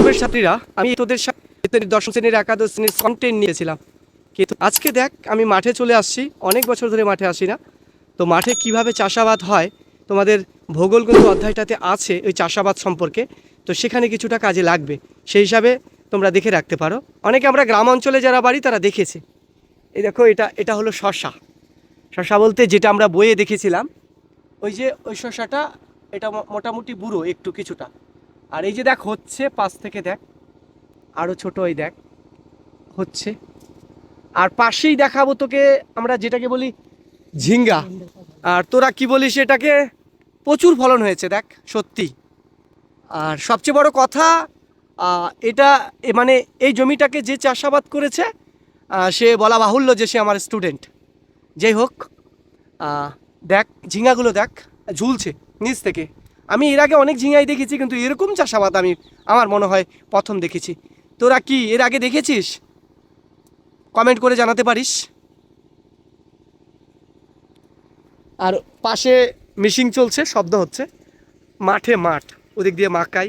ছাত্রছাত্রীরা আমি তোদের সাথে দশম শ্রেণির একাদশ শ্রেণির কন্টেন্ট নিয়েছিলাম। কিন্তু আজকে দেখ, আমি মাঠে চলে আসছি, অনেক বছর ধরে মাঠে আসি না। তো মাঠে কীভাবে চাষাবাদ হয়, তোমাদের ভূগোল কিন্তু অধ্যায়টাতে আছে ওই চাষাবাদ সম্পর্কে। তো সেখানে কিছুটা কাজে লাগবে, সেই হিসাবে তোমরা দেখে রাখতে পারো। অনেকে আমরা গ্রাম অঞ্চলে যারা বাড়ি, তারা দেখেছে। এই দেখো, এটা এটা হলো শশা। শশা বলতে যেটা আমরা বইয়ে দেখেছিলাম, ওই যে, ওই শশাটা, এটা মোটামুটি বুড়ো একটু কিছুটা। আর এই যে দেখ, হচ্ছে পাশ থেকে দেখ আরও ছোট ওই দেখ, হচ্ছে। আর পাশেই দেখাবো তোকে আমরা যেটাকে বলি ঝিঙ্গা। আর তোরা কি বলিস এটাকে? প্রচুর ফলন হয়েছে, দেখ, সত্যি। আর সবচেয়ে বড় কথা এটা মানে এই জমিটাকে যে চাষাবাদ করেছে সে বলা বাহুল্য যে সে আমার স্টুডেন্ট যাই হোক দেখ, ঝিঙ্গাগুলো দেখ, ঝুলছে, নিচ থেকে। আমি এর আগে অনেক ঝিঙাই দেখেছি, কিন্তু এরকম চাষাবাদ আমি, আমার মনে হয় প্রথম দেখেছি। তোরা কি এর আগে দেখেছিস? কমেন্ট করে জানাতে পারিস। আর পাশে মিশিং চলছে, শব্দ হচ্ছে। মাঠে মাঠ, ওদিক দিয়ে মাকাই।